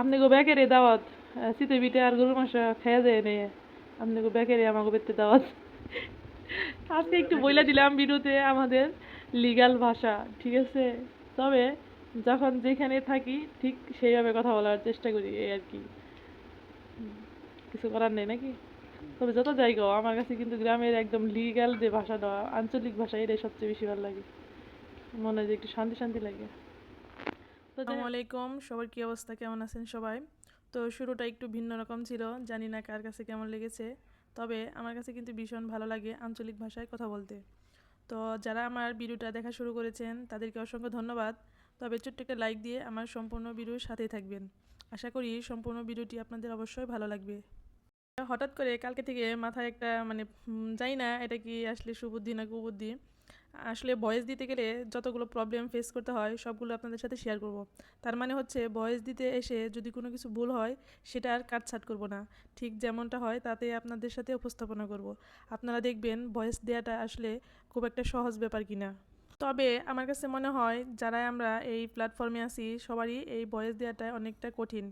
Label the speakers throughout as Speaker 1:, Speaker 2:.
Speaker 1: আপনি গো ব্যাকেরে দাওয়াত চিতই পিঠে আর গরুর মাংস খেয়ে যায় নিয়ে আপনি গো ব্যাকেরে আমাকে বেতে দাওয়াত। আজকে একটু বইলা দিলাম ভিডিওতে আমাদের লিগ্যাল ভাষা, ঠিক আছে? তবে যখন যেখানে থাকি ঠিক সেইভাবে কথা বলার চেষ্টা করি, এই আর কি। কিছু করার নেই নাকি? তবে যত যাই গো, আমার কাছে কিন্তু গ্রামের একদম লিগ্যাল যে ভাষাটা, আঞ্চলিক ভাষা, এটাই সবচেয়ে বেশি ভালো লাগে। মনে হয় যে একটু শান্তি শান্তি লাগে।
Speaker 2: আলাইকুম সবার কি অবস্থা? কেমন আছেন সবাই? তো শুরুটা একটু ভিন্ন রকম ছিল, জানি না কার কাছে কেমন লেগেছে, তবে আমার কাছে কিন্তু ভীষণ ভালো লাগে আঞ্চলিক ভাষায় কথা বলতে। তো যারা আমার ভিডিওটা দেখা শুরু করেছেন, তাদেরকে অসংখ্য ধন্যবাদ। তবে ছোট্ট একটা লাইক দিয়ে আমার সম্পূর্ণ ভিডিওর সাথেই থাকবেন। আশা করি সম্পূর্ণ ভিডিওটি আপনাদের অবশ্যই ভালো লাগবে। হঠাৎ করে কালকে থেকে মাথায় একটা মানে জানি না এটা কি আসলে সুবুদ্ধি না কুবুদ্ধি আসলে ভয়েস দিতে গেলে যতগুলো প্রবলেম ফেস করতে হয়, সবগুলো আপনাদের সাথে শেয়ার করব। তার মানে হচ্ছে ভয়েস দিতে এসে যদি কোনো কিছু ভুল হয়, সেটা আর কাটছাট করব না। ঠিক যেমনটা হয়, তাতে আপনাদের সাথে উপস্থাপনা করব। আপনারা দেখবেন ভয়েস দেওয়াটা আসলে খুব একটা সহজ ব্যাপার কিনা। তবে আমার কাছে মনে হয় যারা আমরা এই প্ল্যাটফর্মে আছি, সবারই এই ভয়েস দেওয়াটা অনেকটা কঠিন।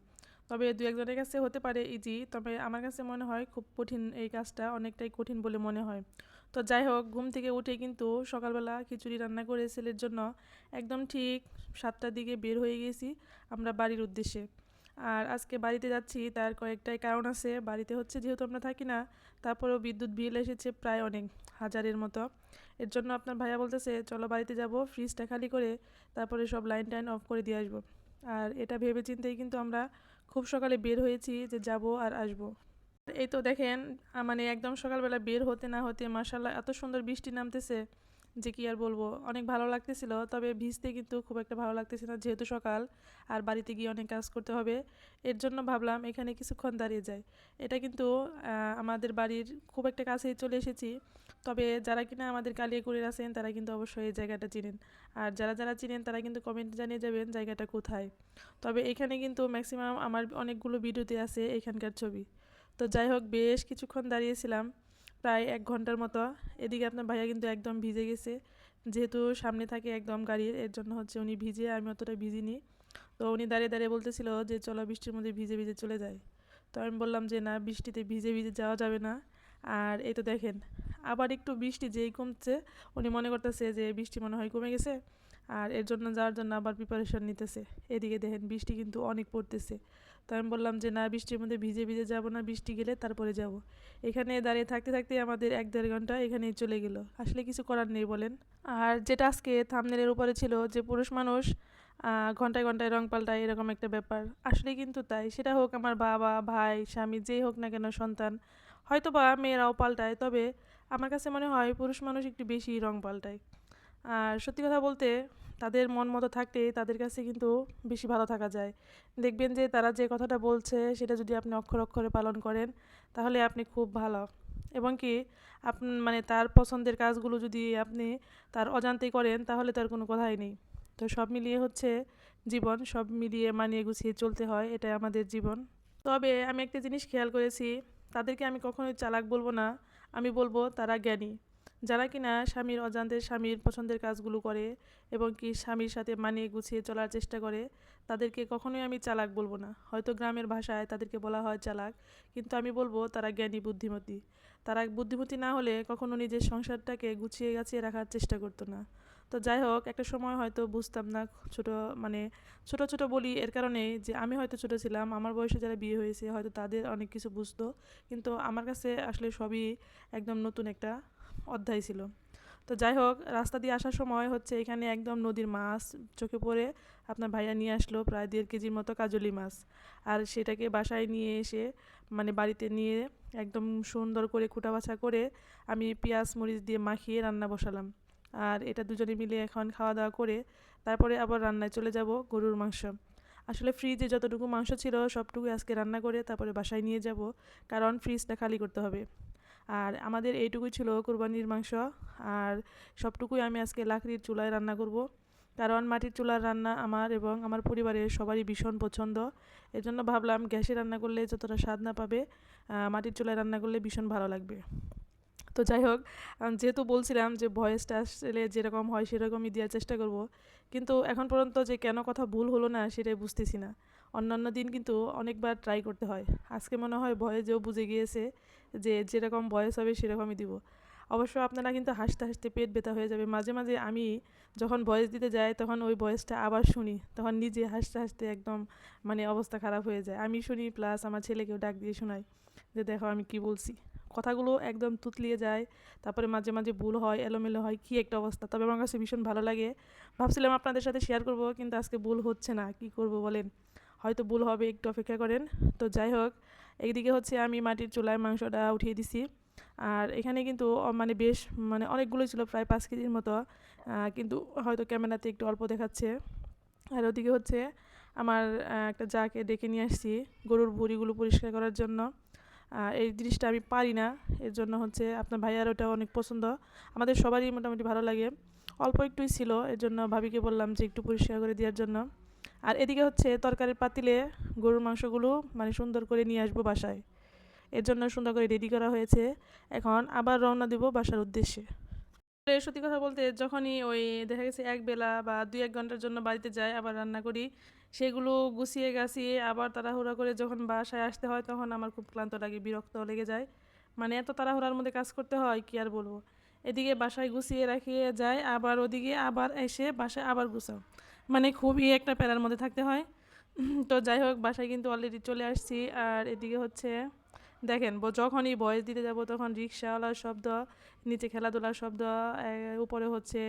Speaker 2: তবে দু একজনের কাছে হতে পারে ইজি তবে আমার কাছে মনে হয় খুব কঠিন এই কাজটা অনেকটাই কঠিন বলে মনে হয়। তো যাই হোক, ঘুম থেকে উঠে কিন্তু সকালবেলা খিচুড়ি রান্না করে ছেলের জন্য একদম ঠিক সাতটার দিকে বের হয়ে গেছি আমরা বাড়ির উদ্দেশ্যে। আর আজকে বাড়িতে যাচ্ছি, তার কয়েকটাই কারণ আছে। বাড়িতে হচ্ছে, যেহেতু আমরা থাকি না, তারপরেও বিদ্যুৎ বিল এসেছে প্রায় অনেক হাজারের মতো। এর জন্য আপনার ভাইয়া বলতেছে, চলো বাড়িতে যাব ফ্রিজটা খালি করে তারপরে সব লাইন টাইন অফ করে দিয়ে আসব। আর এটা ভেবে চিন্তেই কিন্তু আমরা খুব সকালে বের হয়েছি যে যাব আর আসব। এই তো দেখেন মানে একদম সকালবেলা বের হতে না হতে মার্শাল্লাহ এত সুন্দর বৃষ্টি নামতেছে যে কি আর বলব, অনেক ভালো লাগতেছিল, তবে ভিজতে কিন্তু খুব একটা ভালো লাগতেছে না যেহেতু সকাল, আর বাড়িতে গিয়ে অনেক কাজ করতে হবে। এর জন্য ভাবলাম এখানে কিছুক্ষণ দাঁড়িয়ে যাই। এটা কিন্তু আমাদের বাড়ির খুব একটা কাছেই চলে এসেছি, তবে যারা কিনা আমাদের কালিয়াকুড়ির আছেন, তারা কিন্তু অবশ্যই এই জায়গাটা চিনেন। আর যারা যারা চিনেন, তারা কিন্তু কমেন্টে জানিয়ে যাবেন জায়গাটা কোথায়। তবে এখানে কিন্তু ম্যাক্সিমাম আমার অনেকগুলো ভিডিওতে আছে এখানকার ছবি। তো যাই হোক, বেশ কিছুক্ষণ দাঁড়িয়েছিলাম, প্রায় এক ঘণ্টার মতো। এদিকে আপনার ভাইয়া কিন্তু একদম ভিজে গেছে। যেহেতু সামনে থাকে একদম গাড়ির এর জন্য হচ্ছে উনি ভিজে, আমি অতটা ভিজিনি। তো উনি দাঁড়িয়ে দাঁড়িয়ে বলতেছিল যে, চলো বৃষ্টির মধ্যে ভিজে ভিজে চলে যায় তো আমি বললাম যে, না, বৃষ্টিতে ভিজে ভিজে যাওয়া যাবে না। আর এই তো দেখেন, আবার একটু বৃষ্টি যেই কমছে, উনি মনে করতেছে যে, বৃষ্টি মনে হয় কমে গেছে। আর এর জন্য যাওয়ার জন্য আবার প্রিপারেশন নিতেছে। এদিকে দেখেন বৃষ্টি কিন্তু অনেক পড়তেছে। তো আমি বললাম যে, না, বৃষ্টির মধ্যে ভিজে ভিজে যাব না, বৃষ্টি গেলে তারপরে যাব। এখানে দাঁড়িয়ে থাকতে থাকতে আমাদের এক দেড় ঘণ্টা এখানেই চলে গেল। আসলে কিছু করার নেই বলেন। আর যেটা আজকে থামনেলের উপরে ছিল যে, পুরুষ মানুষ ঘন্টায় ঘন্টায় রং পাল্টায় এরকম একটা ব্যাপার। আসলে কিন্তু তাই। সেটা হোক আমার বাবা, ভাই, স্বামী, যেই হোক না কেন সন্তান হয়তো বা মেয়েরাও পাল্টায়। তবে আমার কাছে মনে হয় পুরুষ মানুষ একটু বেশি রং পাল্টায়। আর সত্যি কথা বলতে তাদের মন মতো থাকতে তাদের কাছে কিন্তু বেশি ভালো থাকা যায়। দেখবেন যে তারা যে কথাটা বলছে সেটা যদি আপনি অক্ষর অক্ষরে পালন করেন, তাহলে আপনি খুব ভালো। এবং কি আপ মানে তার পছন্দের কাজগুলো যদি আপনি তার অজান্তেই করেন, তাহলে তার কোনো কথাই নেই। তো সব মিলিয়ে হচ্ছে জীবন, সব মিলিয়ে মানিয়ে গুছিয়ে চলতে হয়, এটাই আমাদের জীবন। তবে আমি একটা জিনিস খেয়াল করেছি, তাদেরকে আমি কখনোই চালাক বলব না, আমি বলব তারা জ্ঞানী। যারা কিনা স্বামীর অজান্তে স্বামীর পছন্দের কাজগুলো করে এবং কি স্বামীর সাথে মানিয়ে গুছিয়ে চলার চেষ্টা করে, তাদেরকে কখনোই আমি চালাক বলব না। হয়তো গ্রামের ভাষায় তাদেরকে বলা হয় চালাক, কিন্তু আমি বলব তারা জ্ঞানী, বুদ্ধিমতী। তারা বুদ্ধিমতী না হলে কখনো নিজের সংসারটাকে গুছিয়ে গাছিয়ে রাখার চেষ্টা করতো না। তো যাই হোক, একটা সময় হয়তো বুঝতাম না ছোট মানে ছোট ছোট বলি এর কারণে যে আমি হয়তো ছোট ছিলাম, আমার বয়সে যারা বিয়ে হয়েছে হয়তো তাদের অনেক কিছু বুঝতো, কিন্তু আমার কাছে আসলে সবই একদম নতুন একটা অধ্যায় ছিল। তো যাই হোক, রাস্তা দিয়ে আসার সময় হচ্ছে এখানে একদম নদীর মাছ চোখে পড়ে আপনার ভাইয়া নিয়ে আসলো প্রায় দেড় কেজির মতো কাজলি মাছ। আর সেটাকে বাসায় নিয়ে এসে মানে বাড়িতে নিয়ে একদম সুন্দর করে কুটা বাছা করে আমি পেঁয়াজ, মরিচ দিয়ে মাখিয়ে রান্না বসালাম। আর এটা দুজনে মিলে এখন খাওয়া দাওয়া করে তারপরে আবার রান্নায় চলে যাব গরুর মাংস। আসলে ফ্রিজে যতটুকু মাংস ছিল সবটুকু আজকে রান্না করে তারপরে বাসায় নিয়ে যাব, কারণ ফ্রিজটা খালি করতে হবে। আর আমাদের এইটুকুই ছিল কোরবানির মাংস। আর সবটুকুই আমি আজকে লাকড়ির চুলায় রান্না করব। কারণ মাটির চুলার রান্না আমার এবং আমার পরিবারের সবারই ভীষণ পছন্দ। এজন্য ভাবলাম গ্যাসে রান্না করলে যতটা স্বাদ না পাবে মাটির চুলায় রান্না করলে ভীষণ ভালো লাগবে। তো যাই হোক যেহেতু বলছিলাম যে ভয়েসটা আসলে যেরকম হয় সেরকমই দেওয়ার চেষ্টা করব। কিন্তু এখন পর্যন্ত যে কেন কথা ভুল হলো না সেটাই বুঝতেছি না। অন্যান্য দিন কিন্তু অনেকবার ট্রাই করতে হয়। আজকে মনে হয় ভয়েসেও বুঝে গিয়েছে যে যেরকম ভয়েস হবে সেরকমই দিব। অবশ্য আপনারা কিন্তু হাসতে হাসতে পেট ব্যথা হয়ে যাবে। মাঝে মাঝে আমি যখন ভয়েস দিতে যাই তখন ওই ভয়েসটা আবার শুনি। তখন নিজে হাসতে হাসতে একদম মানে অবস্থা খারাপ হয়ে যায়। আমি শুনি প্লাস আমার ছেলেকেও ডাক দিয়ে শোনাই যে দেখো আমি কি বলছি। কথাগুলো একদম তুতলিয়ে যায়। তারপরে মাঝে মাঝে ভুল হয়, এলোমেলো হয়, কী একটা অবস্থা। তবে আমার কাছে ভীষণ ভালো লাগে। ভাবছিলাম আপনাদের সাথে শেয়ার করব কিন্তু আজকে ভুল হচ্ছে না। কি করব বলেন? হয়তো ভুল হবে, একটু অপেক্ষা করেন। তো যাই হোক এইদিকে হচ্ছে আমি মাটির চুলায় মাংসটা উঠিয়ে দিছি। আর এখানে কিন্তু মানে বেশ মানে অনেকগুলো ছিল, প্রায় পাঁচ কেজির মতো। কিন্তু হয়তো ক্যামেরাতে একটু অল্প দেখাচ্ছে। আর ওদিকে হচ্ছে আমার একটা যাকে ডেকে নিয়ে আসছি গরুর ভুঁড়িগুলো পরিষ্কার করার জন্য। এই জিনিসটা আমি পারি না। এর জন্য হচ্ছে আপনার ভাইয়ার ওটা অনেক পছন্দ। আমাদের সবারই মোটামুটি ভালো লাগে। অল্প একটুই ছিল, এর জন্য ভাবিকে বললাম যে একটু পরিষ্কার করে দেওয়ার জন্য। আর এদিকে হচ্ছে তরকারির পাতিলে গরুর মাংসগুলো মানে সুন্দর করে নিয়ে আসব বাসায়। এর জন্য সুন্দর করে রেডি করা হয়েছে। এখন আবার রওনা দিব বাসার উদ্দেশ্যে। সত্যি কথা বলতে যখনই ওই দেখা গেছে এক বেলা বা দুই এক ঘণ্টার জন্য বাড়িতে যাই, আবার রান্না করি, সেগুলো গুছিয়ে গাছিয়ে আবার তাড়াহুড়া করে যখন বাসায় আসতে হয় তখন আমার খুব ক্লান্ত লাগে, বিরক্ত লেগে যায়। মানে এত তাড়াহুড়ার মধ্যে কাজ করতে হয়, কি আর বলব? এদিকে বাসায় গুছিয়ে রাখিয়ে যায় আবার ওদিকে আবার এসে বাসায় আবার গুছাও। মানে খুবই একটা প্যারার মধ্যে থাকতে হয়। তো যাই হোক, বাসায় কিন্তু অলরেডি চলে আসছি। আর এদিকে হচ্ছে, দেখেন যখনই বয়স দিতে যাব তখন রিক্সাওয়ালার শব্দ, নিচে খেলাধুলার শব্দ উপরে হচ্ছে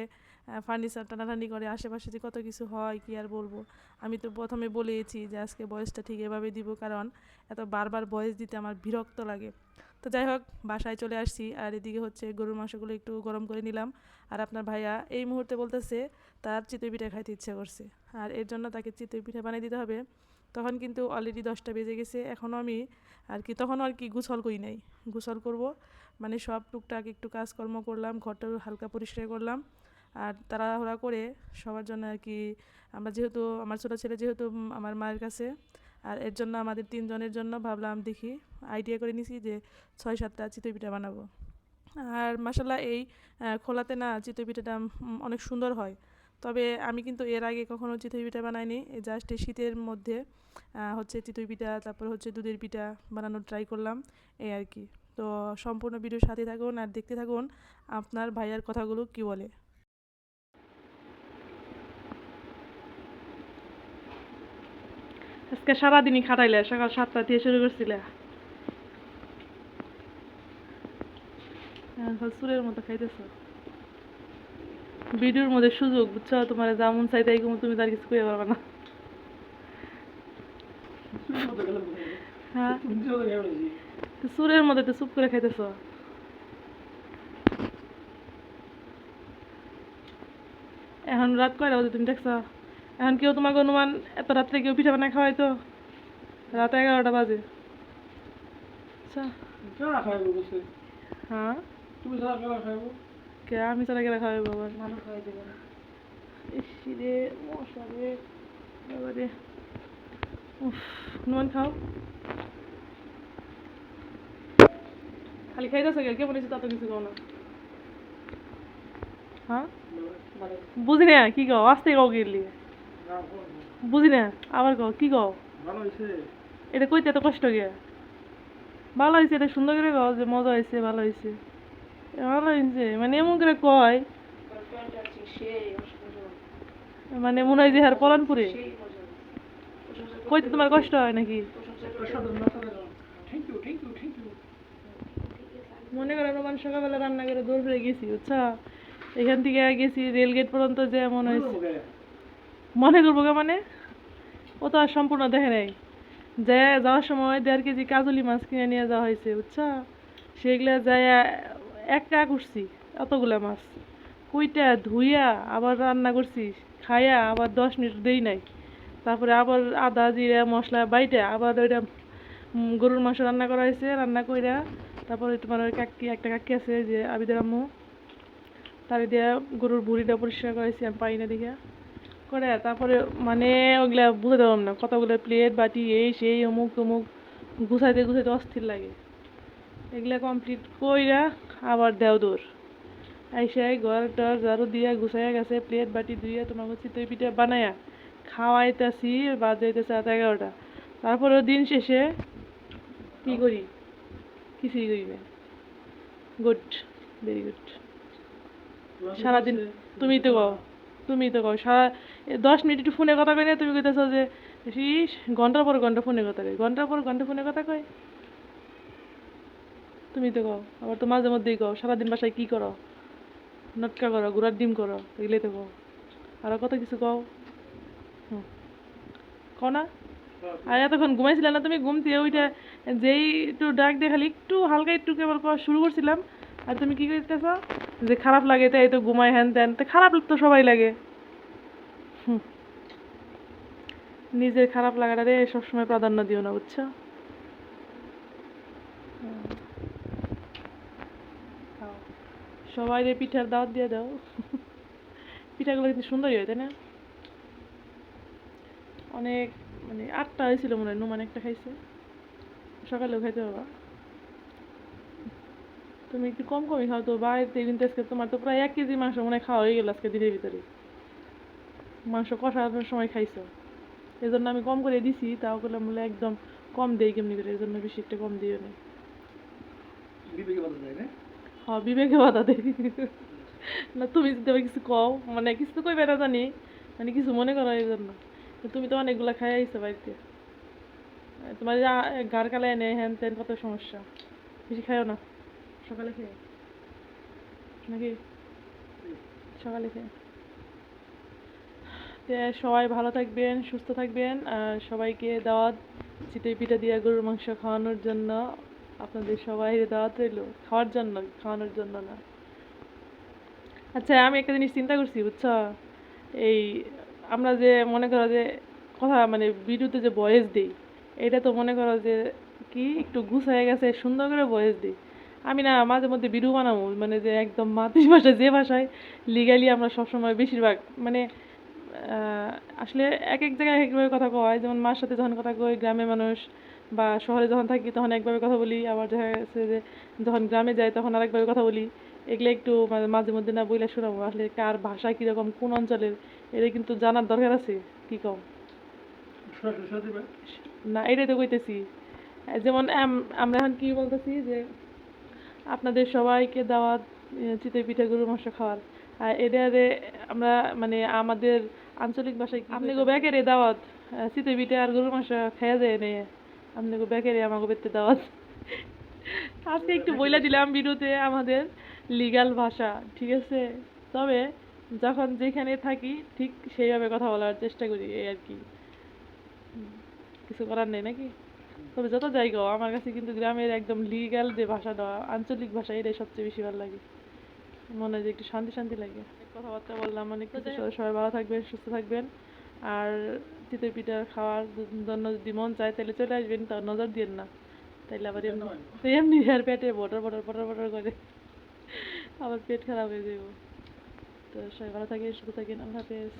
Speaker 2: ফার্নিচার টানাটানি করে, আশেপাশে যে কত কিছু হয়, কি আর বলব? আমি তো প্রথমে বলেইছি যে আজকে বয়সটা ঠিক এভাবে দিব, কারণ এত বারবার বয়স দিতে আমার বিরক্ত লাগে। তো যাই হোক, বাসায় চলে আসছি। আর এদিকে হচ্ছে গরুর মাংসগুলো একটু গরম করে নিলাম। আর আপনার ভাইয়া এই মুহূর্তে বলতেছে, তার চিতই পিঠা খাইতে ইচ্ছে করছে। আর এর জন্য তাকে চিতই পিঠা বানিয়ে দিতে হবে। তখন কিন্তু অলরেডি দশটা বেজে গেছে। এখনও আমি আর কি, তখনও আর কি গুছল করি নাই। গুছল করব। মানে সব টুকটাক একটু কাজকর্ম করলাম ঘরটা হালকা পরিষ্কার করলাম। আর তাড়াহুড়া করে সবার জন্য আর কি, আমরা যেহেতু, আমার ছোটো ছেলে যেহেতু আমার মায়ের কাছে আর এর জন্য আমাদের তিনজনের জন্য ভাবলাম দেখি আইডিয়া করে নিছি যে ছয় সাতটা চিতই পিঠা বানাবো। আর মাসাল্লাহ এই খোলাতে না চিতই পিঠাটা অনেক সুন্দর হয়। তবে আমি কিন্তু এর আগে কখনো চিতই পিঠা বানাইনি জাস্ট এই শীতের মধ্যে হচ্ছে চিতই পিঠা, তারপর হচ্ছে দুধের পিঠা বানানোর ট্রাই করলাম, এই আর কি। তো সম্পূর্ণ ভিডিওর সাথে থাকুন আর দেখতে থাকুন আপনার ভাইয়ার কথাগুলো কি বলে।
Speaker 1: আজকে সারাদিনই খাটাইলে, সকাল সাতটা দিয়ে শুরু করছিলে। চুরের মতো খাইতেছ। ভিডিওর মধ্যে সুযোগ, বুঝছ? তোমার যেমন চাই তাই তুমি তার কিছু কইতে পারবে না। হ্যাঁ? তো চুরের মধ্যে তো চুপ করে খাইতেছ। এখন রাত কয়টা বাজে তুমি দেখছ? এখন কেউ তোমাকে অনুমান এত রাত্রে কেউ পিঠা বানায় খাওয়াই তো? রাত এগারোটা বাজে। আচ্ছা। হ্যাঁ?
Speaker 3: তুমি
Speaker 1: কে? আমি ছাড়া গেলে খাওয়াই বাবা মানুষ খাওয়াই দেবে রে মশা রে বাবা উফ নুন খাও। খালি খাইতেছে কে কেমন হয়েছে তা তো কিছু কও না। হ্যাঁ? বুঝি না কি কও? আস্তে কও গেলি। বুঝি না আবার কও কি কও? এটা কইতে এত কষ্ট গিয়া ভালো হয়েছে এটা সুন্দর করে কও যে মজা হয়েছে ভালো হয়েছে ভালো হয়েছে মানে এমন করে কয় মানে মনে হয় যে হার পলানপুরে। কইতে তোমার কষ্ট হয় নাকি? মনে করো রোমান সকালবেলা রান্না করে দৌড় ফিরে গেছি বুঝছ? এখান থেকে গেছি রেল গেট পর্যন্ত যে মনে হয়েছে মনে করব মানে? ও তো আর সম্পূর্ণ দেখে নাই। যে যাওয়ার সময় দেড় কেজি কাজলি মাছ কিনে নিয়ে যাওয়া হয়েছে, বুঝছ? সেগুলা যায় একা করছি অতগুলা মাছ। কুইটা ধুইয়া আবার রান্না করছি, খাইয়া আবার দশ মিনিট দেই নাই। তারপরে আবার আদা, জিরা, মশলা বাইটা আবার ওইটা গরুর মাংস রান্না করা হয়েছে, রান্না কইরা তারপরে তোমার ওই কাকি, একটা কাকি আছে যে আবিদের আম্মু, তারে দিয়া গরুর ভুড়িটা পরিষ্কার করাইছি, আমি পাই না দেখে করে তারপরে মানে ওগুলা বুঝতে পারলাম না। কতগুলো প্লেট বাটি এই সেই অমুক তমুক গুছাইতে গুছাইতে অস্থির লাগে। এগুলা কমপ্লিট কইরা আবার দেও দৌড়। আইসাই ঘর টর ঝাড়ু দিয়া গুছাইয়া গেছে প্লেট বাটি ধুইয়া তোমার চিতই পিঠা বানায়া খাওয়াইতেছি বাজাইতেছে রাত এগারোটা।
Speaker 2: তারপরেও দিন শেষে কি করি? কিছুই করি না। গুড ভেরি গুড সারাদিন তুমি তো কও। তুমি তো কও, সারা দশ মিনিট একটু ফোনে কথা কই না, তুমি কইতেছো যে, ইস, ঘণ্টার পর ঘণ্টা ফোনে কথা কই ঘণ্টার পর ঘণ্টা ফোনে কথা কই তুমি তো কও, আবার তো মাঝে মধ্যেই কও, সারাদিন বাসায় কি করো? নটকা করো, গুড়ার ডিম করো, এগুলোই তো কও। আরও কত কিছু কও? কও না? আর এতক্ষণ ঘুমাইছিলাম না তুমি? ঘুম দিয়ে ওইটা যেই একটু ডাক দিয়ে খালি একটু হালকা একটু কেবল শুরু করছিলাম। আর তুমি কি করতেছ যে খারাপ লাগে তাই তো ঘুমাই হ্যান ত্যান তো খারাপ তো সবাই লাগে। নিজের খারাপ লাগাটা রে সবসময় প্রাধান্য দিও না, বুঝছ। সবাই রে পিঠার দাওয়াত দিয়ে দাও। পিঠাগুলো কিন্তু সুন্দরই হয়, তাই না? অনেক মানে আটটা হয়েছিল মনে হয়, নুমান একটা খাইছে। সকালেও খাইতে পারবা তুমি একটু কম কমই খাও তো বাড়িতে কিন্তু আজকে তোমার তো প্রায় এক কেজি মাংস মনে খাওয়া হয়ে গেল আজকে দিনের ভিতরে। মাংস কষানোর সময় খাইছো। এই জন্য আমি কম করে দিছি তাও করলাম বলে একদম কম দেই কেমনি করে এই জন্য বেশি একটা কম দিও না। হ্যাঁ বিবেকে বাধা দেই না তুমি যদি আবার কিছু কও মানে কিছু তো কইবে না জানি মানে কিছু মনে করো এই জন্য তুমি তো অনেকগুলা খাই আইছো বাড়িতে। তোমার যা গার কালে এনে হ্যান ত্যান কত সমস্যা বেশি খাইও না। সকালে খেয়ে। নাকি? সকালে খেয়ে। সবাই ভালো থাকবেন, সুস্থ থাকবেন, আর সবাইকে দাওয়াত চিতই পিঠা দিয়ে গরুর মাংস খাওয়ানোর জন্য আপনাদের সবাই দাওয়াত রইল। খাওয়ার জন্য, খাওয়ানোর জন্য না। আচ্ছা আমি একটা জিনিস চিন্তা করছি, বুঝছ? এই আমরা যে মনে করো যে কথা মানে ভিডিওতে যে ভয়েস দিই, এটা তো মনে করো যে কি একটু গুছায় গেছে, সুন্দর করে ভয়েস দিই। আমি না মাঝে মধ্যে ভিডিও বানাবো মানে যে একদম মাতৃভাষায় যে ভাষায় লিগালি আমরা সবসময় বেশিরভাগ মানে আসলে এক এক জায়গায় এক একভাবে কথা কয়। যেমন মার সাথে যখন কথা কই গ্রামের মানুষ বা শহরে যখন থাকি তখন একভাবে কথা বলি। আবার দেখা গেছে যে যখন গ্রামে যাই তখন আরেকভাবে কথা বলি। এগুলো একটু মাঝে মধ্যে না বইলে শোনাবো। আসলে কার ভাষা কীরকম কোন অঞ্চলের এটা কিন্তু জানার দরকার আছে কী কম? না এটাই তো কইতেছি। যেমন আমরা এখন কি বলতেছি যে আপনাদের সবাইকে দাওয়াত চিতই পিঠা গরুর মাংস খাওয়ার। আর এটারে আমরা মানে আমাদের আঞ্চলিক ভাষায় আপনি গো ব্যাকেরে দাওয়াত। চিতই পিঠা আর গরুর মাংস খাইয়া যায় নে আপনি গো ব্যাকেরে আমাকে বেতে দাওয়াত। আজকে একটু বইলা দিলাম ভিডিওতে আমাদের লিগ্যাল ভাষা ঠিক আছে? তবে যখন যেখানে থাকি ঠিক সেইভাবে কথা বলার চেষ্টা করি এই আর কি। কিছু করার নেই নাকি? তবে যত যাই গো আমার কাছে কিন্তু গ্রামের একদম লিগ্যাল যে ভাষাটা আঞ্চলিক ভাষা এটাই সবচেয়ে বেশি ভালো লাগে। মনে হয় যে একটু শান্তি শান্তি লাগে। অনেক কথাবার্তা বললাম অনেক কিছু সবাই সবাই ভালো থাকবেন সুস্থ থাকবেন। আর চিতই পিঠা খাওয়ার জন্য যদি মন চায় তাহলে চলে আসবেন তার নজর দিয়েন না। তাইলে আবার এমনি এমনি আর পেটে বটর বটর বটর বটর করে। আবার পেট খারাপ হয়ে যাব তো সবাই ভালো থাকেন সুস্থ থাকেন। আল্লাহ হাফেজ।